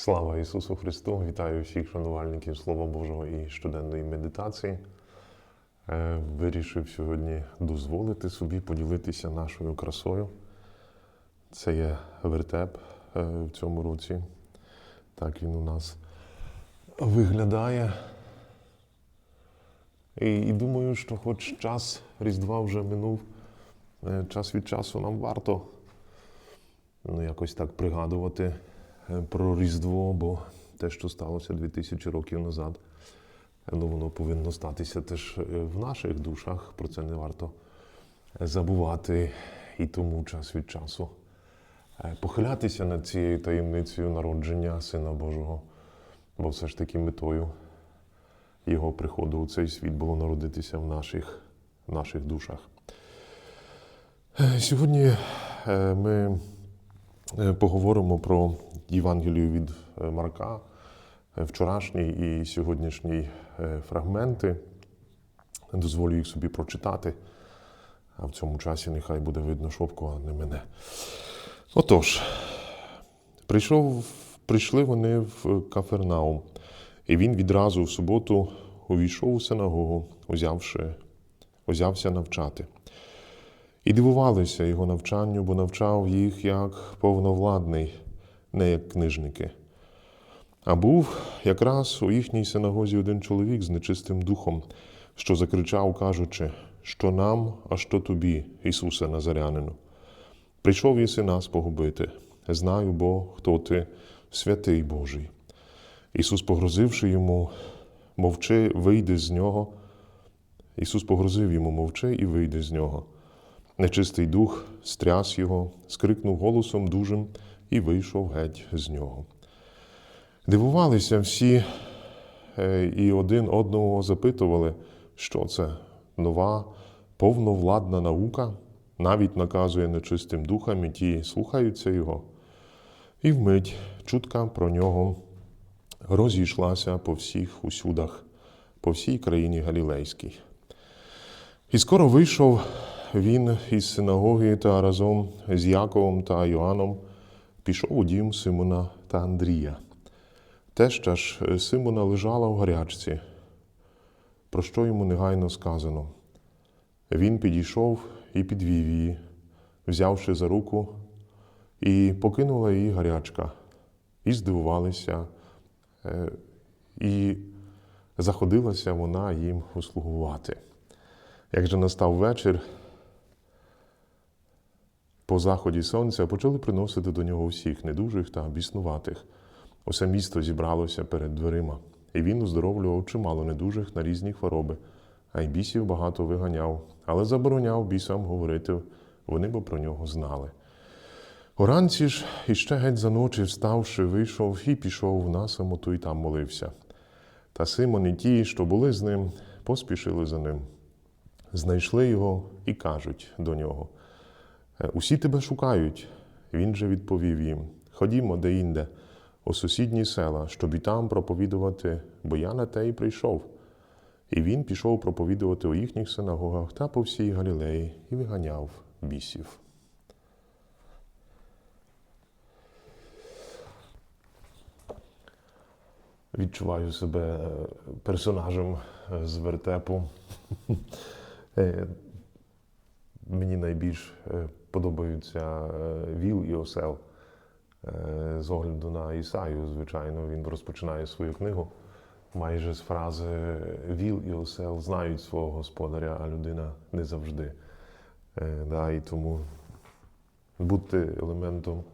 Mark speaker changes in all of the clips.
Speaker 1: Слава Ісусу Христу! Вітаю всіх шанувальників Слова Божого і щоденної медитації. Е, Вирішив сьогодні дозволити собі поділитися нашою красою. Це є вертеп е, в цьому році. Так він у нас виглядає. І, і думаю, що хоч час Різдва вже минув, е, час від часу нам варто ну, якось так пригадувати про Різдво, бо те, що сталося 2000 років назад, е, ну, воно повинно статися теж е, в наших душах. Про це не варто е, забувати. І тому час від часу е, похилятися над цією таємницею народження Сина Божого, бо все ж таки метою його приходу у цей світ було народитися в наших, в наших душах. Е, Сьогодні е, ми е, поговоримо про Євангелію від е, Марка, е, вчорашній і сьогоднішній е, фрагменти. Дозволю їх собі прочитати, а в цьому часі нехай буде видно шопку, а не мене. Отож, прийшов, прийшли вони в Кафернаум, і він відразу в суботу увійшов у синагогу, узявши, узявся навчати. І дивувалися його навчанню, бо навчав їх як повновладний, не як книжники. А був якраз у їхній синагозі один чоловік з нечистим духом, що закричав, кажучи, що нам, а що тобі, Ісусе Назарянину. Прийшов єси нас погубити. Знаю, бо хто ти, святий Божий. Ісус, погрозивши йому, мовчи, вийди з нього. Ісус погрозив йому, мовчи і вийди з нього. Нечистий дух стряс його, скрикнув голосом дужим і вийшов геть з нього. Дивувалися всі е, і один одного запитували, що це нова, повновладна наука, навіть наказує нечистим духам, і ті слухаються його. І вмить чутка про нього розійшлася по всіх усюдах, по всій країні Галілейській. І скоро вийшов він із синагоги та разом з Яковом та Йоанном пішов у дім Симона та Андрія. Теща ж Симона лежала в гарячці, про що йому негайно сказано. Він підійшов і підвів її, взявши за руку, і покинула її гарячка, і здивувалися, е, і заходилася вона їм услугувати. Як же настав вечір, по заході сонця почали приносити до нього всіх недужих та біснуватих. Усе місто зібралося перед дверима, і він оздоровлював чимало недужих на різні хвороби, а й бісів багато виганяв, але забороняв бісам говорити, вони бо про нього знали. Уранці ж, іще геть за ночі, вставши, вийшов і пішов на самоту, і там молився. Та Симон і ті, що були з ним, поспішили за ним. Знайшли його і кажуть до нього: «Е, Усі тебе шукають. Він же відповів їм: Ходімо деінде, у сусідні села, щоб і там проповідувати, бо я на те й прийшов. І він пішов проповідувати у їхніх синагогах та по всій Галілеї і виганяв бісів. Відчуваю себе е, персонажем е, з вертепу. Е, Мені найбільш е, подобаються е, віл і осел. Е, З огляду на Ісаю, звичайно, він розпочинає свою книгу майже з фрази Віл і осел знають свого господаря, а людина не завжди. Е, Да, і тому бути елементом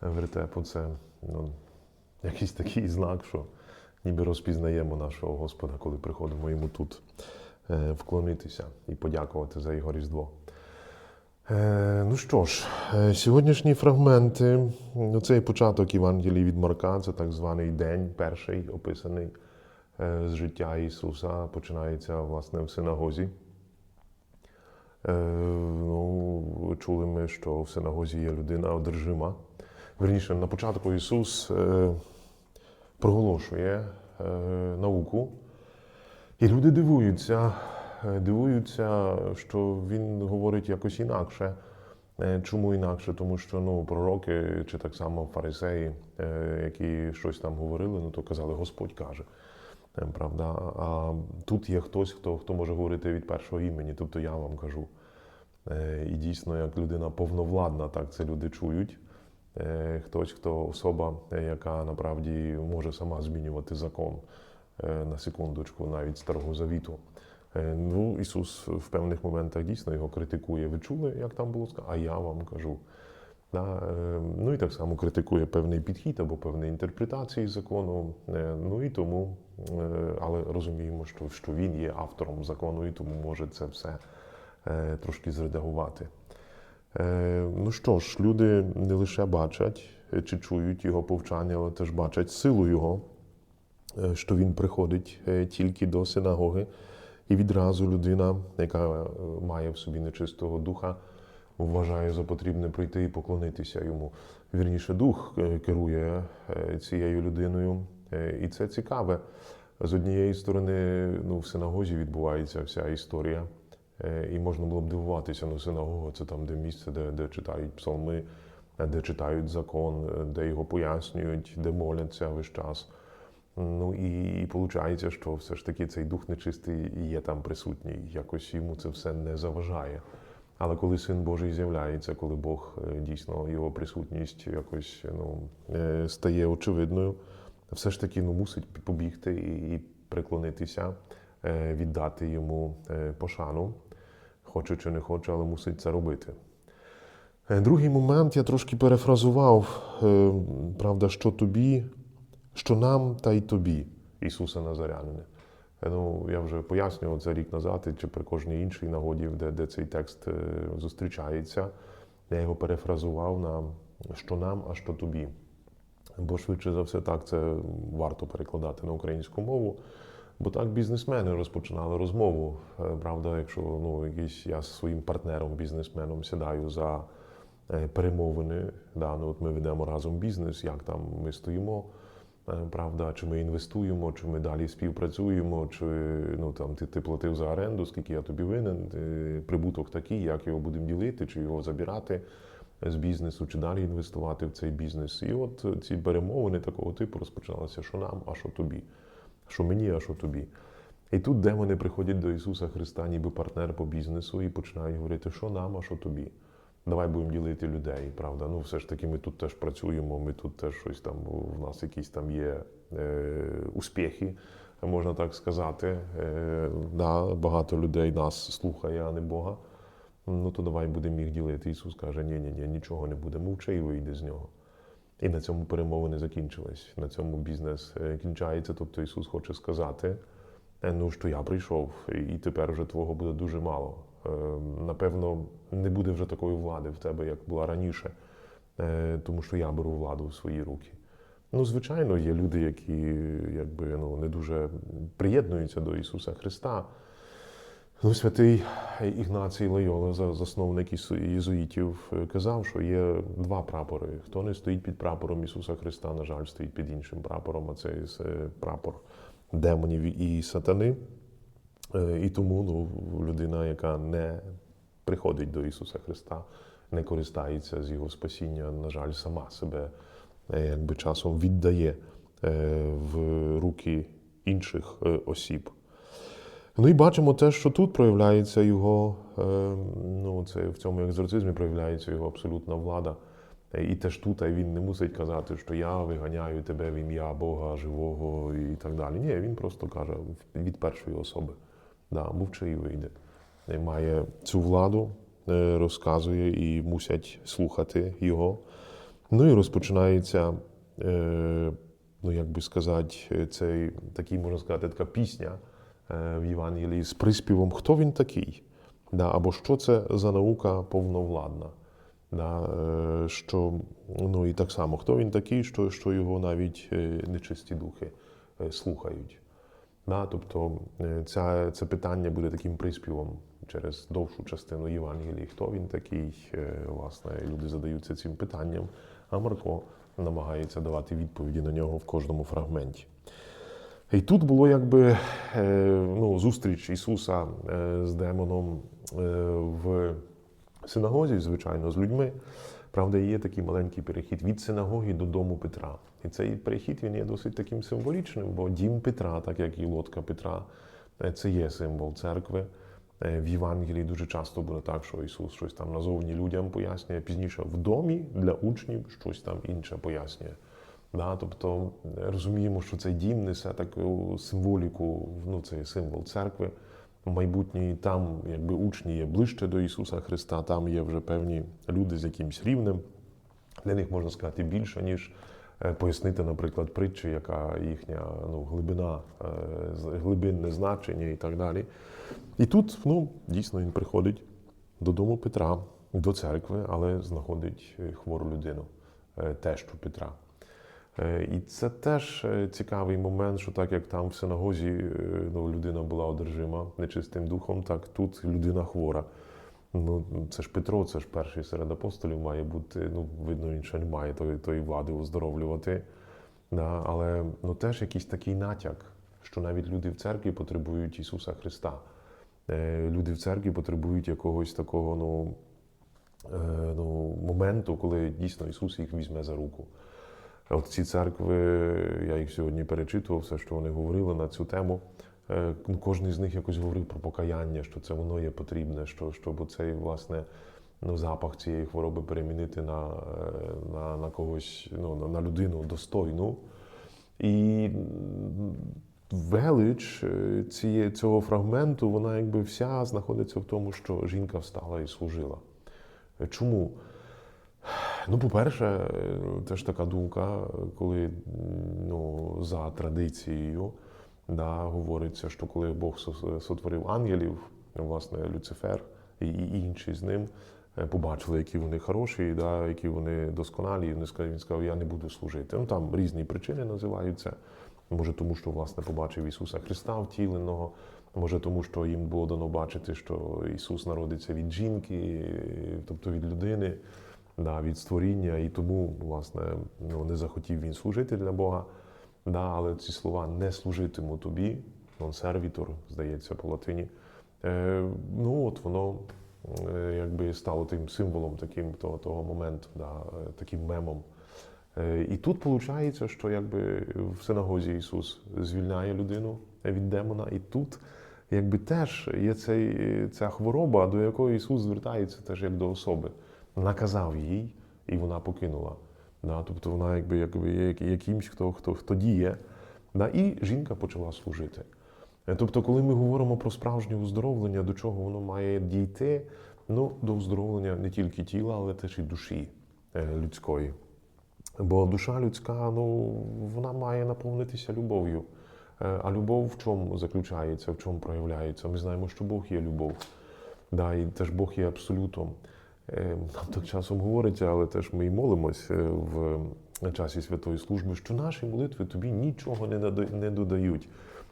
Speaker 1: вертепу це ну, якийсь такий знак, що ніби розпізнаємо нашого Господа, коли приходимо йому тут вклонитися і подякувати за його Різдво. Е, Ну що ж, е, сьогоднішні фрагменти, ну, цей початок Євангелії від Марка, це так званий день, перший описаний е, з життя Ісуса, починається власне в синагозі. Ну, чули ми, що в синагозі є людина одержима. Верніше, на початку Ісус проголошує науку, і люди дивуються, дивуються, що Він говорить якось інакше, Е, Чому інакше? Тому що ну, пророки чи так само фарисеї, е, які щось там говорили, ну то казали, Господь каже. Е, Правда? А тут є хтось, хто, хто може говорити від першого імені, тобто я вам кажу. Е, І дійсно, як людина повновладна, так це люди чують. Е, Хтось, хто особа, е, яка направді може сама змінювати закон е, на секундочку, навіть старого завіту. Е, Ну, Ісус в певних моментах дійсно його критикує. Ви чули, як там було сказано? А я вам кажу. Да? е, Ну і так само критикує певний підхід або певні інтерпретації закону. Е, Ну і тому, але розуміємо, що, що він є автором закону, і тому може це все трошки зредагувати. Ну що ж, люди не лише бачать чи чують його повчання, але теж бачать силу його, що він приходить тільки до синагоги, і відразу людина, яка е, має в собі нечистого духа, вважає за потрібне прийти і поклонитися йому. Вірніше, дух е, керує е, цією людиною, і це цікаве. З однієї сторони, ну, в синагозі відбувається вся історія. І можна було б дивуватися, ну, синагога це там, де місце, де, де читають псалми, де читають закон, де його пояснюють, де моляться весь час. Ну і, і виходить, що все ж таки цей дух нечистий є там присутній. Якось йому це все не заважає. Але коли син Божий з'являється, коли Бог е, дійсно його присутність якось ну, е, стає очевидною, все ж таки ну, мусить побігти і, приклонитися, е, віддати йому пошану, хоче чи не хоче, але мусить це робити. Другий момент я трошки перефразував, правда, що тобі, що нам, та й тобі, Ісуса Назарянина. Е, Ну, я вже пояснював це рік назад, чи при кожній іншій нагоді, де, де цей текст е, зустрічається. Я його перефразував на що нам, а що тобі. Бо швидше за все, так це варто перекладати на українську мову. Бо так бізнесмени розпочинали розмову. Е, Правда, якщо ну, якийсь я з своїм партнером, бізнесменом сідаю за перемовини, да, ну, от ми ведемо разом бізнес, як там ми стоїмо. Е, Правда, чи ми інвестуємо, чи ми далі співпрацюємо, чи ну там ти, ти платив за оренду, скільки я тобі винен, е, прибуток такий, як його будемо ділити, чи його забирати з бізнесу, чи далі інвестувати в цей бізнес. І от ці перемовини такого типу розпочалися, що нам, а що тобі, що мені, а що тобі. І тут демони приходять до Ісуса Христа, ніби партнер по бізнесу, і починають говорити, що нам, а що тобі. Давай будемо ділити людей, правда. Ну, все ж таки, ми тут теж працюємо, ми тут теж щось там, в нас якісь там є е, успіхи, можна так сказати. Е, да, багато людей нас слухає, а не Бога. Ну то давай будемо їх ділити. Ісус каже, ні, ні, ні, нічого не буде, мовчи і вийди з нього. І на цьому перемовини закінчились. На цьому бізнес е, кінчається. Тобто Ісус хоче сказати, е, ну що я прийшов, і тепер вже твого буде дуже мало. Е, Напевно, не буде вже такої влади в тебе, як була раніше, е, тому що я беру владу в свої руки. Ну, звичайно, є люди, які якби ну не дуже приєднуються до Ісуса Христа. Ну, святий Ігнацій Лойола, засновник єзуїтів, казав, що є два прапори. Хто не стоїть під прапором Ісуса Христа, на жаль, стоїть під іншим прапором, а це е, прапор демонів і сатани. Е, І тому ну, людина, яка не приходить до Ісуса Христа, не користається з Його спасіння, на жаль, сама себе е, якби часом віддає е, в руки інших осіб. Ну і бачимо те, що тут проявляється його, ну, це в цьому екзорцизмі проявляється його абсолютна влада. І теж тут він не мусить казати, що я виганяю тебе в ім'я Бога живого і так далі. Ні, він просто каже від першої особи. Да, мовчи і вийде. Має цю владу, е, розказує і мусять слухати його. Ну і розпочинається, е, ну як би сказати, цей такий, можна сказати, така пісня е, в Євангелії з приспівом Хто він такий? Да, або що це за наука повновладна? Да, що, ну і так само, хто він такий, що, що його навіть нечисті духи слухають. Да, тобто е, ця, це питання буде таким приспівом через довшу частину Євангелії. Хто він такий? Е, Власне, люди задаються цим питанням, а Марко намагається давати відповіді на нього в кожному фрагменті. І тут було якби е, ну, зустріч Ісуса з демоном в синагозі, звичайно, з людьми. Правда, є такий маленький перехід від синагоги до дому Петра. І цей перехід він є досить таким символічним, бо дім Петра, так як і лодка Петра, е, це є символ церкви. Е, В Євангелії дуже часто буде так, що Ісус щось там назовні людям пояснює, пізніше в домі для учнів щось там інше пояснює. Да, тобто е, розуміємо, що цей дім несе таку символіку, ну це символ церкви. В майбутній там, якби учні є ближче до Ісуса Христа, там є вже певні люди з якимсь рівнем. Для них можна сказати більше, ніж е, пояснити, наприклад, притчі, яка їхня ну, глибина, е, глибинне значення і так далі. І тут, ну, дійсно, він приходить додому Петра, до церкви, але знаходить е, хвору людину, тещу Петра. Е, І це теж е, цікавий момент, що так як там в синагозі е, ну, людина була одержима нечистим духом, так тут людина хвора. Ну, це ж Петро, це ж перший серед апостолів має бути. Ну, видно, він ще не має тої, тої влади оздоровлювати. Да, але ну, теж якийсь такий натяк, що навіть люди в церкві потребують Ісуса Христа. Люди в церкві потребують якогось такого ну, ну, моменту, коли дійсно Ісус їх візьме за руку. Ці церкви, я їх сьогодні перечитував, все, що вони говорили на цю тему. Е, ну, Кожен з них якось говорив про покаяння, що це воно є потрібне, що, щоб цей власне ну, запах цієї хвороби перемінити на, е, на, на когось, ну, на, людину достойну. І велич е, цієї, цього фрагменту, вона якби вся знаходиться в тому, що жінка встала і служила. Чому? Ну, по-перше, теж така думка, коли ну, за традицією да, говориться, що коли Бог сотворив ангелів, власне, Люцифер і інші з ним е, побачили, які вони хороші, да, які вони досконалі, і він сказав, я не буду служити. Ну там різні причини називаються. Може, тому що власне побачив Ісуса Христа втіленого, може, тому що їм було дано бачити, що Ісус народиться від жінки, тобто від людини да, від створіння, і тому, власне, ну, не захотів він служити для Бога. Да, але ці слова не служитиму тобі, servitor, здається, по латині. Е, ну, от воно е, якби стало тим символом таким того, того моменту, да, е, таким мемом. Е, і тут виходить, що якби в синагозі Ісус звільняє людину від демона, і тут якби теж є цей, ця хвороба, до якої Ісус звертається теж як до особи наказав їй, і вона покинула. Да, тобто вона якби, якби є якимсь, хто, хто, хто діє. Да, і жінка почала служити. Е, Тобто, коли ми говоримо про справжнє оздоровлення, до чого воно має дійти, ну, до оздоровлення не тільки тіла, але теж і душі е, людської. Бо душа людська, ну, вона має наповнитися любов'ю. Е, А любов в чому заключається, в чому проявляється? Ми знаємо, що Бог є любов. Да, і теж Бог є абсолютом. Е, Нам так часом говориться, але теж ми і молимось е, в часі святої служби, що наші молитви тобі нічого не додають.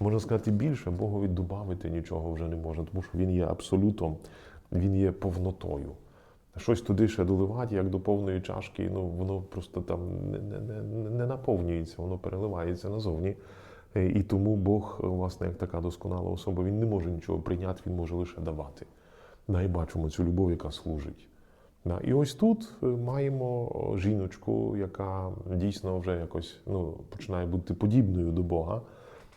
Speaker 1: Можна сказати більше, Богові додати нічого вже не може, тому що він є абсолютом, він є повнотою. Щось туди ще доливати, як до повної чашки, ну воно просто там не, не, не, не наповнюється, воно переливається назовні. Е, І тому Бог, власне, як така досконала особа, він не може нічого прийняти, він може лише давати. Да, бачимо цю любов, яка служить. Да, і ось тут е, маємо жіночку, яка дійсно вже якось ну, починає бути подібною до Бога.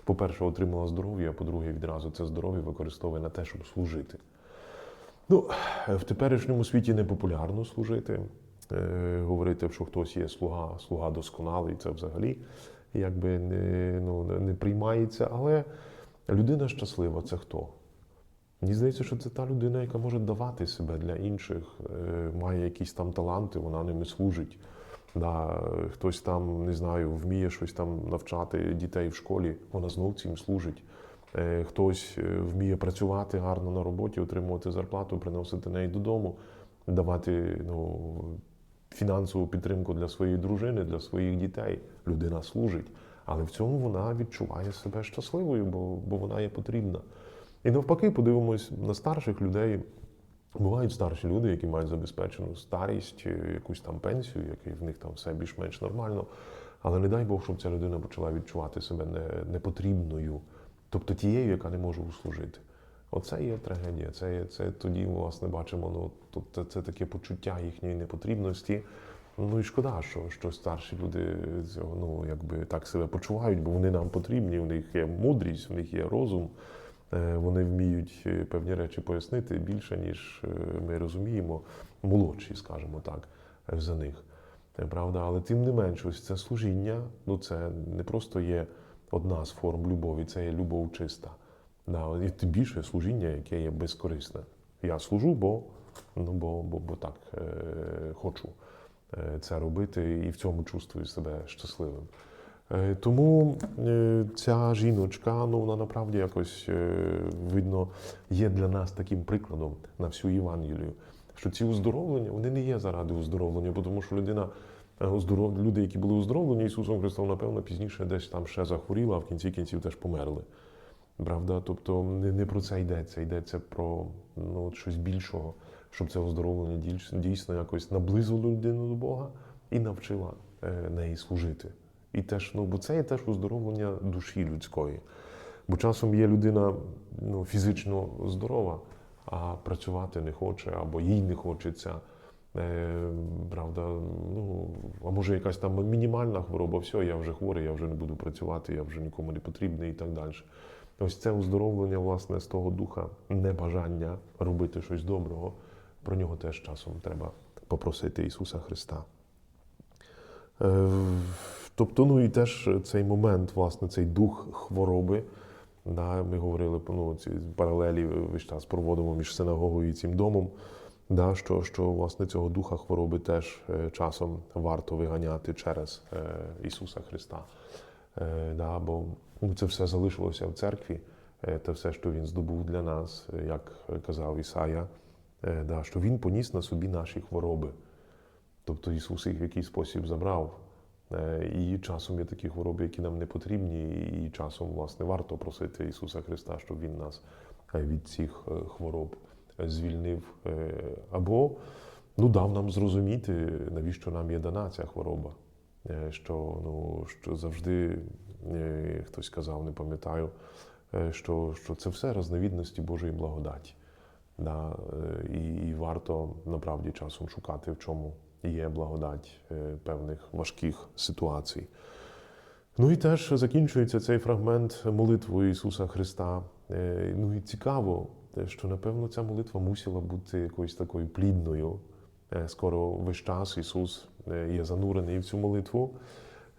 Speaker 1: По-перше, отримала здоров'я, а по-друге, відразу це здоров'я використовує на те, щоб служити. Ну, е, в теперішньому світі не популярно служити. Е, говорити, що хтось є слуга, слуга досконалий, це взагалі якби не, ну, не приймається. Але людина щаслива це хто? Мені здається, що це та людина, яка може давати себе для інших, е, має якісь там таланти, вона ними служить. Да, хтось там, не знаю, вміє щось там навчати дітей в школі, вона знов цим служить. Е, Хтось е, вміє працювати гарно на роботі, отримувати зарплату, приносити неї додому, давати ну, фінансову підтримку для своєї дружини, для своїх дітей. Людина служить. Але в цьому вона відчуває себе щасливою, бо, бо вона є потрібна. І навпаки, подивимось на старших людей. Бувають старші люди, які мають забезпечену старість, е, якусь там пенсію, який в них там все більш-менш нормально. Але не дай Бог, щоб ця людина почала відчувати себе не, непотрібною, тобто тією, яка не може услужити. Оце є трагедія. Це, є, це тоді, власне, бачимо, ну, тут це, таке почуття їхньої непотрібності. Ну і шкода, що, що старші люди ну, якби так себе почувають, бо вони нам потрібні, у них є мудрість, у них є розум, вони вміють е, певні речі пояснити більше, ніж е, ми розуміємо, молодші, скажімо так, е, за них. Е, Правда, але тим не менш, ось це служіння, ну це не просто є одна з форм любові, це є любов чиста. Да, і тим більше служіння, яке є безкорисне. Я служу, бо, ну, бо, бо, бо так е, хочу е, це робити і в цьому чувствую себе щасливим. Е, тому е, ця жіночка, ну вона насправді якось е, видно є для нас таким прикладом на всю Євангелію. Що ці оздоровлення вони не є заради оздоровлення, тому що людина люди, які були оздоровлені Ісусом Христом, напевно, пізніше десь там ще захворіла, а в кінці кінців теж померли. Правда? Тобто не, не про це йдеться, йдеться про ну, щось більшого, щоб це оздоровлення дійсно якось наблизило людину до Бога і навчила неї служити. І теж, ну, бо це є теж оздоровлення душі людської. Бо часом є людина ну, фізично здорова, а працювати не хоче, або їй не хочеться. Е, правда, ну, а може якась там мінімальна хвороба, все, я вже хворий, я вже не буду працювати, я вже нікому не потрібний і так далі. Ось це оздоровлення, власне, з того духа небажання робити щось доброго. Про нього теж часом треба попросити Ісуса Христа. Е, Тобто, ну і теж цей момент, власне, цей дух хвороби. Да, ми говорили ну, ці паралелі весь час проводимо між синагогою і цим домом. Да, що, що власне цього духа хвороби теж е, часом варто виганяти через е, Ісуса Христа. Е, да, бо ну, це все залишилося в церкві, е, те все, що Він здобув для нас, е, як казав Ісая, е, да, що Він поніс на собі наші хвороби. Тобто Ісус їх в якийсь спосіб забрав. Е, І часом є такі хвороби, які нам не потрібні, і часом, власне, варто просити Ісуса Христа, щоб Він нас е, від цих е, хвороб звільнив. Або ну, дав нам зрозуміти, навіщо нам є дана ця хвороба. Що, ну, що завжди хтось казав, не пам'ятаю, що, що це все різновідності Божої благодаті. Да, і, і варто направді часом шукати, в чому є благодать е, певних важких ситуацій. Ну і теж закінчується цей фрагмент молитвою Ісуса Христа. Е, Ну і цікаво, що напевно ця молитва мусила бути якоюсь такою плідною. Е, Скоро весь час Ісус є занурений в цю молитву.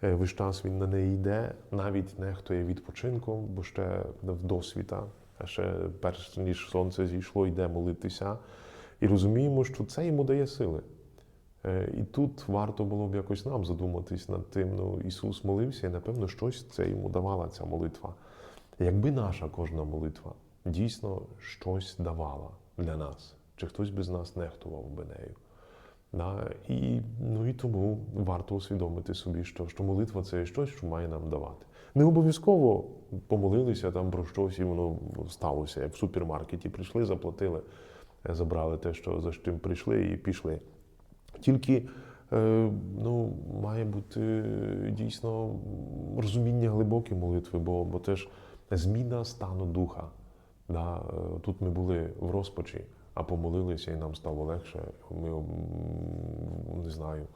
Speaker 1: Весь час Він на неї йде, навіть нехтує відпочинком, бо ще в досвіта, а ще перш ніж сонце зійшло, йде молитися. І розуміємо, що це йому дає сили. Е, І тут варто було б якось нам задуматись над тим, ну Ісус молився, і напевно щось це йому давала ця молитва. Якби наша кожна молитва дійсно щось давала для нас, чи хтось би з нас нехтував би нею. Да? І, ну, і тому варто усвідомити собі, що, що молитва це щось, що має нам давати. Не обов'язково помолилися там про щось, і воно сталося, як в супермаркеті прийшли, заплатили, забрали те, що за чим прийшли, і пішли. Тільки е, ну, має бути дійсно розуміння глибокі молитви, бо, бо теж зміна стану духа. Да? е, Тут ми були в розпачі, а помолилися, і нам стало легше. Ми не знаю,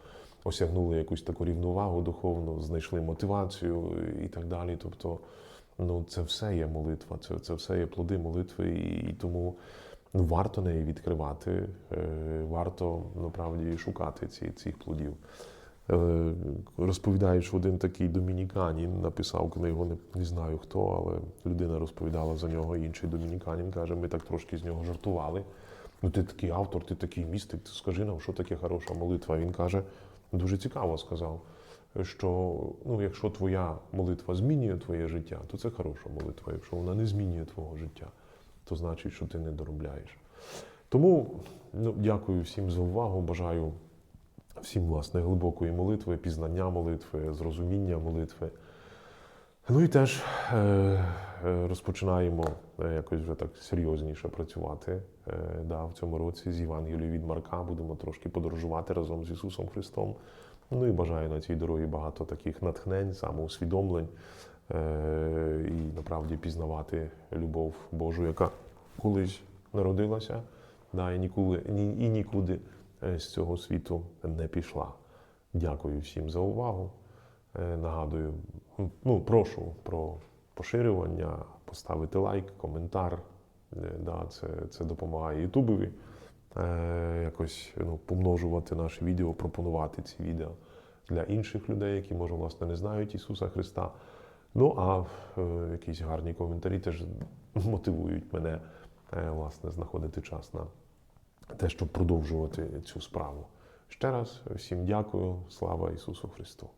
Speaker 1: осягнули якусь таку рівновагу духовну, знайшли мотивацію і так далі. Тобто, ну, це все є молитва, це, це все є плоди молитви, і, і тому варто неї відкривати, е, варто насправді шукати ці, цих плодів. Е, Розповідають, що один такий домініканін написав книгу, не, не знаю хто, але людина розповідала за нього, інший домініканін каже, ми так трошки з нього жартували. Ну, ти такий автор, ти такий містик, ти скажи нам, що таке хороша молитва. Він каже, дуже цікаво сказав, що ну, якщо твоя молитва змінює твоє життя, то це хороша молитва. Якщо вона не змінює твого життя, то значить, що ти не доробляєш. Тому ну, дякую всім за увагу. Бажаю всім власне глибокої молитви, пізнання молитви, зрозуміння молитви. Ну і теж е, е, розпочинаємо е, якось вже так серйозніше працювати е, да, в цьому році з Євангелією від Марка. Будемо трошки подорожувати разом з Ісусом Христом. Ну і бажаю на цій дорозі багато таких натхнень, самоусвідомлень і направді пізнавати любов Божу, яка колись народилася, да, і, ніколи, ні, і нікуди е, з цього світу не пішла. Дякую всім за увагу. Е, Нагадую, ну, прошу про поширювання, поставити лайк, коментар. Е, Да, це, це допомагає Ютубові е, якось ну, помножувати наші відео, пропонувати ці відео для інших людей, які, може, власне, не знають Ісуса Христа. Ну, а е, якісь гарні коментарі теж мотивують мене е, власне, знаходити час на те, щоб продовжувати цю справу. Ще раз всім дякую. Слава Ісусу Христу!